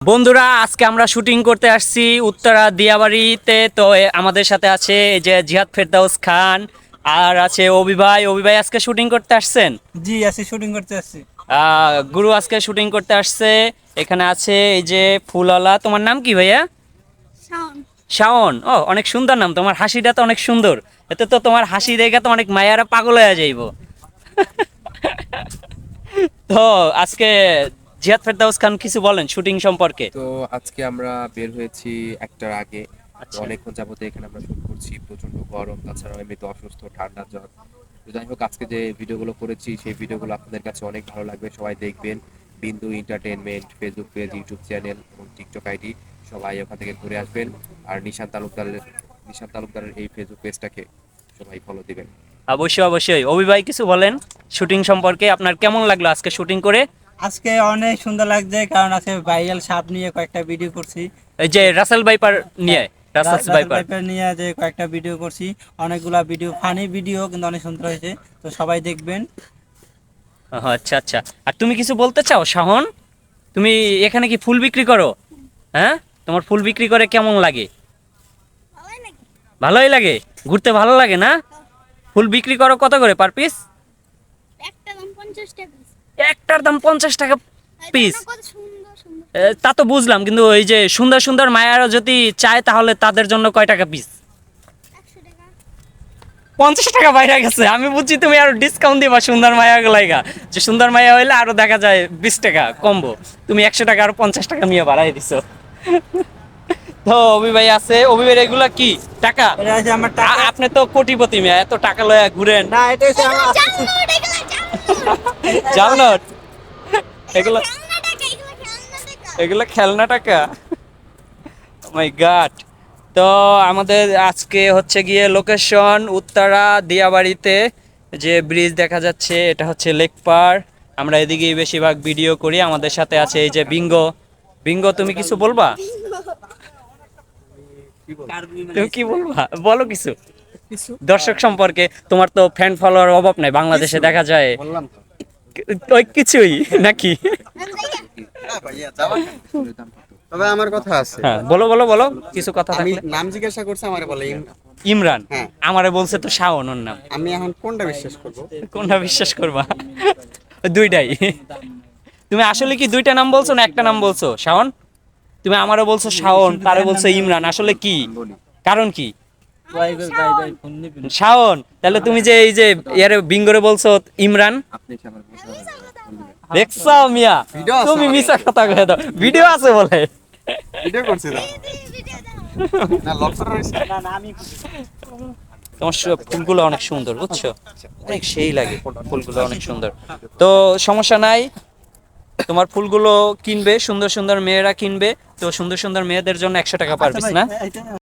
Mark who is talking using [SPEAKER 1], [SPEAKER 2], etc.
[SPEAKER 1] বন্ধুরা আজকে আমরা শুটিং করতে আসছি উত্তরা দিয়াবাড়িতে। তো আমাদের সাথে আছে এই যে জিহাদ ফেরদাউস খান আর আছে অভি ভাই অভি ভাই আজকে শুটিং করতে আসছেন?
[SPEAKER 2] জি আছি শুটিং করতে আসছি।
[SPEAKER 1] আহ, গুরু আজকে শুটিং করতে আসছে। এখানে আছে এই যে ফুলওয়ালা তোমার নাম কি ভাইয়া?
[SPEAKER 3] শাওন।
[SPEAKER 1] শাওন। ও অনেক সুন্দর নাম। তোমার হাসিটা তো অনেক সুন্দর। এতে তো তোমার হাসি দেখে তো অনেক মায়ারা পাগল হয়ে যাইব। তো আজকে জিহাদ ফেরদাউস খান কিছু বলেন শুটিং সম্পর্কে?
[SPEAKER 4] তো আজকে আমরা বের হয়েছি একটার আগে।
[SPEAKER 1] আচ্ছা।
[SPEAKER 4] অনেকক্ষণ যাবতে এখানে আমরা শুট করছি প্রচণ্ড গরম তাছাড়া এমনিতে অসুস্থ ঠান্ডা জ্বর। যাই হোক আজকে যে ভিডিওগুলো করেছি সেই ভিডিওগুলো আপনাদের কাছে অনেক ভালো লাগবে। সবাই দেখবেন Bindu entertainment Facebook page YouTube channel এবং টিকটক আইডি সবাই ওখান থেকে ঘুরে আসবেন। আর নিশান তালুকদারের নিশান তালুকদারের এই ফেসবুক পেজটাকে সবাই ফলো দিবেন।
[SPEAKER 1] অবশ্যই অবশ্যই। অভি ভাই কিছু বলেন শুটিং সম্পর্কে? আপনার কেমন লাগল আজকে শুটিং করে?
[SPEAKER 2] আজকে অনেক সুন্দর লাগছে কারণ আজকে ভাইরাল সাপ নিয়ে কয়েকটা ভিডিও করছি।
[SPEAKER 1] এই যে রাসেল ভাইপার নিয়ে রাসেল
[SPEAKER 2] রাসেল
[SPEAKER 1] ভাইপার
[SPEAKER 2] নিয়ে যে কয়েকটা ভিডিও করছি অনেকগুলা ভিডিও ফানি ভিডিও কিন্তু অনেক সুন্দর হয়েছে তো সবাই দেখবেন।
[SPEAKER 1] ও, আচ্ছা আচ্ছা। আর তুমি কিছু বলতে চাও শাহন? তুমি এখানে কি ফুল বিক্রি করো? হ্যাঁ? তোমার ফুল বিক্রি করে কেমন লাগে?
[SPEAKER 3] ভালোই
[SPEAKER 1] লাগে? ঘুরতে ভালো লাগে না? ফুল বিক্রি করো কত করে পার পিস
[SPEAKER 3] একটা দাম পঞ্চাশ টাকা। piece।
[SPEAKER 1] একটার দাম পঞ্চাশ টাকা পিস
[SPEAKER 3] জানো কত সুন্দর সুন্দর।
[SPEAKER 1] তা তো বুঝলাম কিন্তু ওই যে সুন্দর সুন্দর মায়ারা যদি চায় তাহলে তাদের জন্য কয় টাকা পিস পঞ্চাশ টাকা বাইরে গেছে। আমি বুঝছি তুমি আরও ডিসকাউন্ট দিবা সুন্দর মায়া গুলাইগা যে সুন্দর মায়া হইলে আরও দেখা যায় বিশ টাকা কমবো তুমি একশো টাকা আরও পঞ্চাশ টাকা নিয়ে বাড়াই দিছো। তো অভি ভাই আছে। অভি ভাই এগুলা কি? টাকা?
[SPEAKER 2] আমার
[SPEAKER 1] আপনি তো কোটিপতি মেয়ে এত টাকা লয়া ঘুরেন।
[SPEAKER 2] না এটা
[SPEAKER 3] জানো এগুলা
[SPEAKER 1] এগুলো
[SPEAKER 3] খেলনা টাকা
[SPEAKER 1] মাই গাড তো আমাদের আজকে হচ্ছে গিয়ে লোকেশন উত্তরা দিয়াবাড়িতে যে ব্রিজ দেখা যাচ্ছে এটা হচ্ছে লেক পার আমরা এদিকেই বেশিরভাগ ভিডিও করি। আমাদের সাথে আছে এই যে বিঙ্গো বিঙ্গো তুমি কিছু বলবা? তুমি কি বলবা? বলো কিছু। দর্শক সম্পর্কে তোমার তো ফ্যান ফলোয়ার অভাব নাই বাংলাদেশে দেখা যায়। ওই কিছুই নাকি?
[SPEAKER 5] তবে আমার কথা আছে।
[SPEAKER 1] হ্যাঁ বলো বলো বলো কিছু কথা
[SPEAKER 5] আমি নাম জিজ্ঞাসা করছে আমারে বলে
[SPEAKER 1] ইমরান।
[SPEAKER 5] হ্যাঁ।
[SPEAKER 1] আমারে বলছে তো শাওন ওর নাম।
[SPEAKER 5] আমি এখন কোনটা বিশ্বাস করব?
[SPEAKER 1] কোনটা বিশ্বাস করবা? দুইটাই। তুমি আসলে কি দুইটা নাম বলছো না একটা নাম বলছো? শাওন? তুমি আমারও বলছো শাওন তারে বলছো ইমরান। আসলে কি? কারণ কি? শাওন তাহলে তুমি যে এই যে ইয়ারে বিঙ্গরে বলছো ইমরান? দেখছ মিয়া? তুমি মিছা কথা কয়ে দাও। ভিডিও আছে বলে।
[SPEAKER 5] ভিডিও করছি না
[SPEAKER 2] আমি
[SPEAKER 1] তোমার ফুলগুলো অনেক সুন্দর বুঝছ? অনেক সেই লাগে ফুলগুলো অনেক সুন্দর। তো সমস্যা নাই। তোমার ফুলগুলো কিনবে সুন্দর সুন্দর মেয়েরা কিনবে। তো সুন্দর সুন্দর মেয়েদের জন্য একশো টাকা পার পিস না?